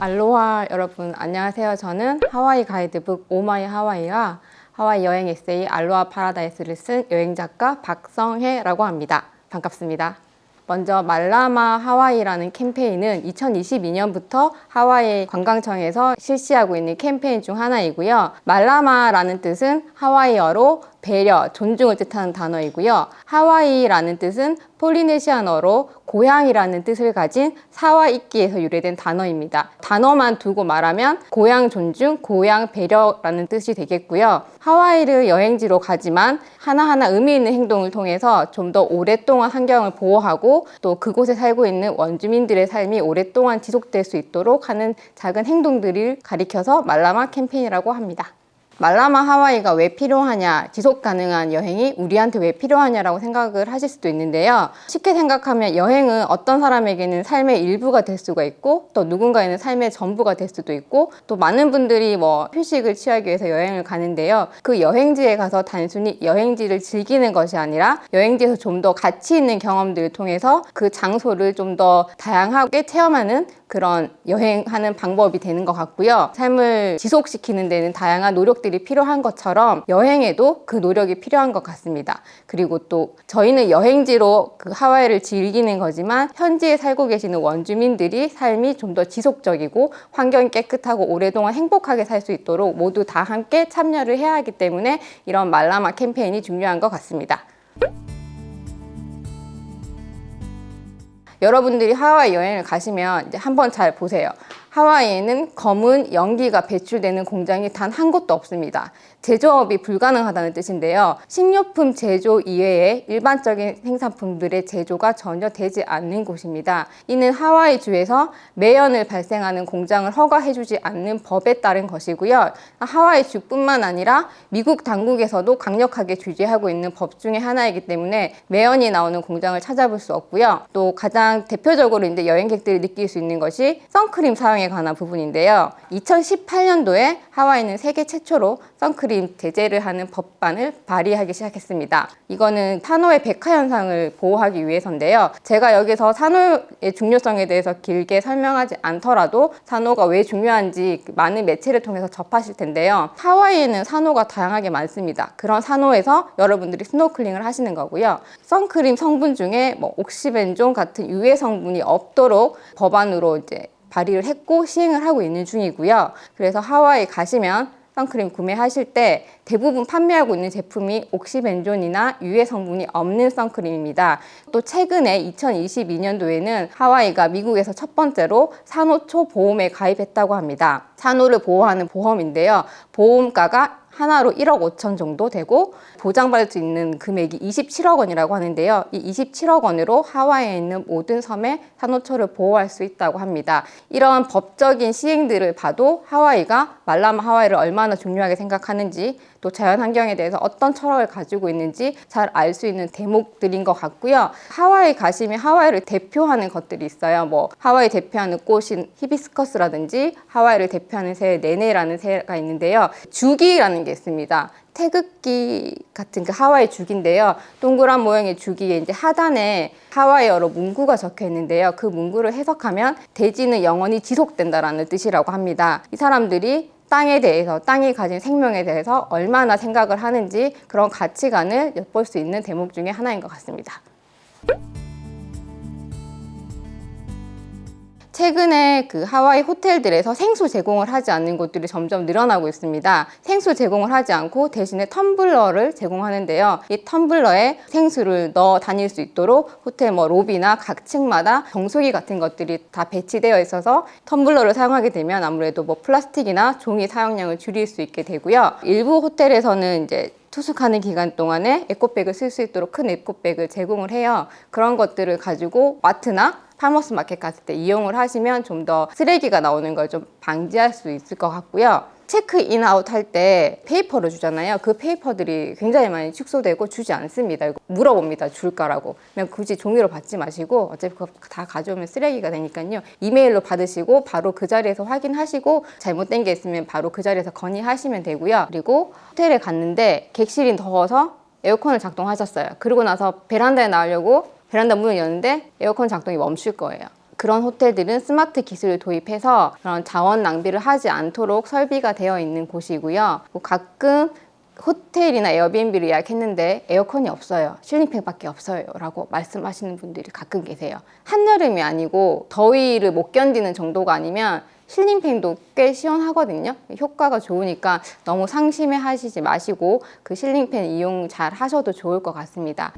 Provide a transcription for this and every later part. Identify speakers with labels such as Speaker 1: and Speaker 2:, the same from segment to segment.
Speaker 1: 알로하 여러분 안녕하세요. 저는 하와이 가이드북 오마이 하와이와 하와이 여행 에세이 알로하 파라다이스를 쓴 여행 작가 박성혜라고 합니다. 반갑습니다. 먼저 말라마 하와이라는 캠페인은 2022년부터 하와이 관광청에서 실시하고 있는 캠페인 중 하나이고요. 말라마라는 뜻은 하와이어로 배려, 존중을 뜻하는 단어이고요. 하와이라는 뜻은 폴리네시아어로 고향이라는 뜻을 가진 사와이끼에서 유래된 단어입니다. 단어만 두고 말하면 고향 존중, 고향 배려라는 뜻이 되겠고요. 하와이를 여행지로 가지만 하나하나 의미 있는 행동을 통해서 좀 더 오랫동안 환경을 보호하고 또 그곳에 살고 있는 원주민들의 삶이 오랫동안 지속될 수 있도록 하는 작은 행동들을 가리켜서 말라마 캠페인이라고 합니다. 말라마 하와이가 왜 필요하냐, 지속 가능한 여행이 우리한테 왜 필요하냐라고 생각을 하실 수도 있는데요. 쉽게 생각하면 여행은 어떤 사람에게는 삶의 일부가 될 수가 있고, 또 누군가에는 삶의 전부가 될 수도 있고, 또 많은 분들이 뭐 휴식을 취하기 위해서 여행을 가는데요. 그 여행지에 가서 단순히 여행지를 즐기는 것이 아니라 여행지에서 좀 더 가치 있는 경험들을 통해서 그 장소를 좀 더 다양하게 체험하는 그런 여행하는 방법이 되는 것 같고요. 삶을 지속시키는 데는 다양한 노력들이 필요한 것처럼 여행에도 그 노력이 필요한 것 같습니다. 그리고 또 저희는 여행지로 그 하와이를 즐기는 거지만 현지에 살고 계시는 원주민들이 삶이 좀 더 지속적이고 환경이 깨끗하고 오랫동안 행복하게 살 수 있도록 모두 다 함께 참여를 해야 하기 때문에 이런 말라마 캠페인이 중요한 것 같습니다. 여러분들이 하와이 여행을 가시면 이제 한번 잘 보세요. 하와이에는 검은 연기가 배출되는 공장이 단 한 곳도 없습니다. 제조업이 불가능하다는 뜻인데요. 식료품 제조 이외에 일반적인 생산품들의 제조가 전혀 되지 않는 곳입니다. 이는 하와이 주에서 매연을 발생하는 공장을 허가해주지 않는 법에 따른 것이고요. 하와이 주뿐만 아니라 미국 당국에서도 강력하게 규제하고 있는 법 중에 하나이기 때문에 매연이 나오는 공장을 찾아볼 수 없고요. 또 가장 대표적으로 이제 여행객들이 느낄 수 있는 것이 선크림 사용 에 관한 부분인데요. 2018년도에 하와이는 세계 최초로 선크림 제재를 하는 법안을 발의하기 시작했습니다. 이거는 산호의 백화 현상을 보호하기 위해서인데요. 제가 여기서 산호의 중요성에 대해서 길게 설명하지 않더라도 산호가 왜 중요한지 많은 매체를 통해서 접하실 텐데요. 하와이에는 산호가 다양하게 많습니다. 그런 산호에서 여러분들이 스노클링을 하시는 거고요. 선크림 성분 중에 뭐 옥시벤존 같은 유해 성분이 없도록 법안으로 이제 발의를 했고 시행을 하고 있는 중이고요. 그래서 하와이 가시면 선크림 구매하실 때 대부분 판매하고 있는 제품이 옥시벤존이나 유해 성분이 없는 선크림입니다. 또 최근에 2022년도에는 하와이가 미국에서 첫 번째로 산호초 보험에 가입했다고 합니다. 산호를 보호하는 보험인데요. 보험가가 하나로 1억 5천 정도 되고 보장받을 수 있는 금액이 27억 원이라고 하는데요. 이 27억 원으로 하와이에 있는 모든 섬에 산호초를 보호할 수 있다고 합니다. 이런 법적인 시행들을 봐도 하와이가 말라마 하와이를 얼마나 중요하게 생각하는지 또 자연 환경에 대해서 어떤 철학을 가지고 있는지 잘 알 수 있는 대목들인 것 같고요. 하와이 가시면 하와이를 대표하는 것들이 있어요. 뭐 하와이 대표하는 꽃인 히비스커스라든지 하와이를 대표하는 새 네네라는 새가 있는데요. 주기라는 게 있습니다. 태극기 같은 그 하와이 죽인데요. 동그란 모양의 주기에 이제 하단에 하와이어로 문구가 적혀 있는데요. 그 문구를 해석하면 대지는 영원히 지속된다라는 뜻이라고 합니다. 이 사람들이 땅에 대해서 땅이 가진 생명에 대해서 얼마나 생각을 하는지 그런 가치관을 엿볼 수 있는 대목 중에 하나인 것 같습니다. 최근에 그 하와이 호텔들에서 생수 제공을 하지 않는 곳들이 점점 늘어나고 있습니다. 생수 제공을 하지 않고 대신에 텀블러를 제공하는데요. 이 텀블러에 생수를 넣어 다닐 수 있도록 호텔 뭐 로비나 각 층마다 정수기 같은 것들이 다 배치되어 있어서 텀블러를 사용하게 되면 아무래도 뭐 플라스틱이나 종이 사용량을 줄일 수 있게 되고요. 일부 호텔에서는 이제 투숙하는 기간 동안에 에코백을 쓸 수 있도록 큰 에코백을 제공을 해요. 그런 것들을 가지고 마트나 파머스 마켓 갔을 때 이용을 하시면 좀 더 쓰레기가 나오는 걸 좀 방지할 수 있을 것 같고요. 체크인 아웃 할 때 페이퍼를 주잖아요. 그 페이퍼들이 굉장히 많이 축소되고 주지 않습니다. 물어봅니다. 줄까라고. 그냥 굳이 종이로 받지 마시고 어차피 그거 다 가져오면 쓰레기가 되니까요. 이메일로 받으시고 바로 그 자리에서 확인하시고 잘못된 게 있으면 바로 그 자리에서 건의하시면 되고요. 그리고 호텔에 갔는데 객실이 더워서 에어컨을 작동하셨어요. 그리고 나서 베란다에 나오려고 베란다 문을 여는데 에어컨 작동이 멈출 거예요. 그런 호텔들은 스마트 기술을 도입해서 그런 자원 낭비를 하지 않도록 설비가 되어 있는 곳이고요. 뭐 가끔 호텔이나 에어비앤비를 예약했는데 에어컨이 없어요. 실링팬밖에 없어요. 라고 말씀하시는 분들이 가끔 계세요. 한여름이 아니고 더위를 못 견디는 정도가 아니면 실링팬도 꽤 시원하거든요. 효과가 좋으니까 너무 상심해 하시지 마시고 그 실링팬 이용 잘 하셔도 좋을 것 같습니다.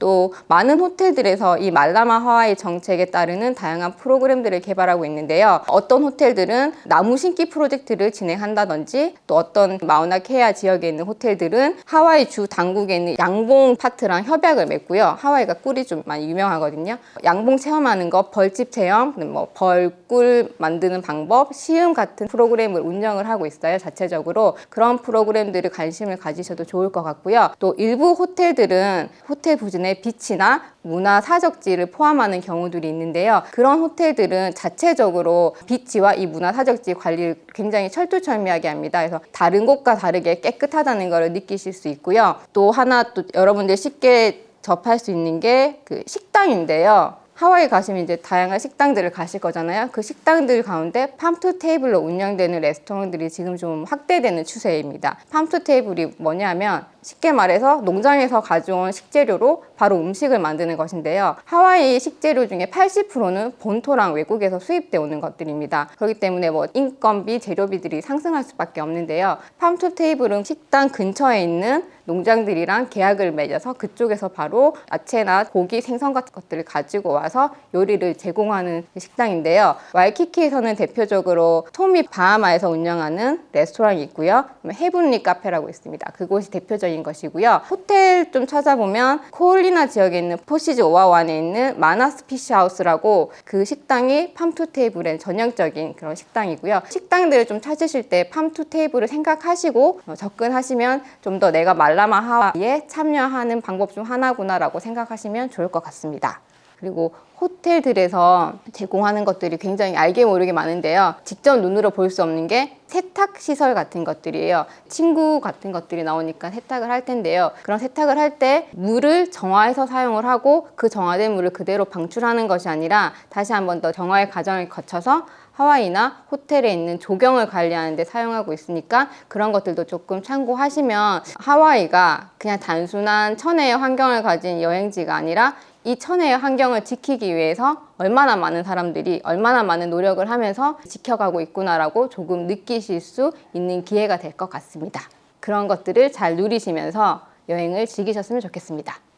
Speaker 1: 또 많은 호텔들에서 이 말라마 하와이 정책에 따르는 다양한 프로그램들을 개발하고 있는데요. 어떤 호텔들은 나무 심기 프로젝트를 진행한다든지 또 어떤 마우나 케아 지역에 있는 호텔들은 하와이 주 당국에 있는 양봉 파트랑 협약을 맺고요. 하와이가 꿀이 좀 많이 유명하거든요. 양봉 체험하는 거, 벌집 체험, 뭐 벌꿀 만드는 방법, 시음 같은 프로그램을 운영을 하고 있어요. 자체적으로 그런 프로그램들을 관심을 가지셔도 좋을 것 같고요. 또 일부 호텔들은 호텔 부진에 빛이나 문화 사적지를 포함하는 경우들이 있는데요. 그런 호텔들은 자체적으로 비치와 이 문화 사적지 관리를 굉장히 철두철미하게 합니다. 그래서 다른 곳과 다르게 깨끗하다는 것을 느끼실 수 있고요. 또 하나 또 여러분들 쉽게 접할 수 있는 게 그 식당인데요. 하와이 가시면 이제 다양한 식당들을 가실 거잖아요. 그 식당들 가운데 팜투 테이블로 운영되는 레스토랑들이 지금 좀 확대되는 추세입니다. 팜투 테이블이 뭐냐면 쉽게 말해서 농장에서 가져온 식재료로 바로 음식을 만드는 것인데요. 하와이 식재료 중에 80%는 본토랑 외국에서 수입돼 오는 것들입니다. 그렇기 때문에 뭐 인건비, 재료비들이 상승할 수밖에 없는데요. 팜투 테이블은 식당 근처에 있는 농장들이랑 계약을 맺어서 그쪽에서 바로 야채나 고기, 생선 같은 것들을 가지고 와서 요리를 제공하는 식당인데요. 와이키키에서는 대표적으로 토미 바하마에서 운영하는 레스토랑이 있고요. 헤븐리 카페라고 있습니다. 그곳이 대표적인 것이고요. 호텔 좀 찾아보면 코올리나 지역에 있는 포시즈 오아완에 있는 마나스 피시하우스라고 그 식당이 팜투 테이블의 전형적인 그런 식당이고요. 식당들을 좀 찾으실 때 팜투 테이블을 생각하시고 어, 접근하시면 좀 더 내가 말 라마 하와이에 참여하는 방법 중 하나구나라고 생각하시면 좋을 것 같습니다. 그리고 호텔들에서 제공하는 것들이 굉장히 알게 모르게 많은데요. 직접 눈으로 볼 수 없는 게 세탁 시설 같은 것들이에요. 친구 같은 것들이 나오니까 세탁을 할 텐데요. 그런 세탁을 할 때 물을 정화해서 사용을 하고 그 정화된 물을 그대로 방출하는 것이 아니라 다시 한 번 더 정화의 과정을 거쳐서 하와이나 호텔에 있는 조경을 관리하는 데 사용하고 있으니까 그런 것들도 조금 참고하시면 하와이가 그냥 단순한 천혜의 환경을 가진 여행지가 아니라 이 천혜의 환경을 지키기 위해서 얼마나 많은 사람들이 얼마나 많은 노력을 하면서 지켜가고 있구나라고 조금 느끼실 수 있는 기회가 될 것 같습니다. 그런 것들을 잘 누리시면서 여행을 즐기셨으면 좋겠습니다.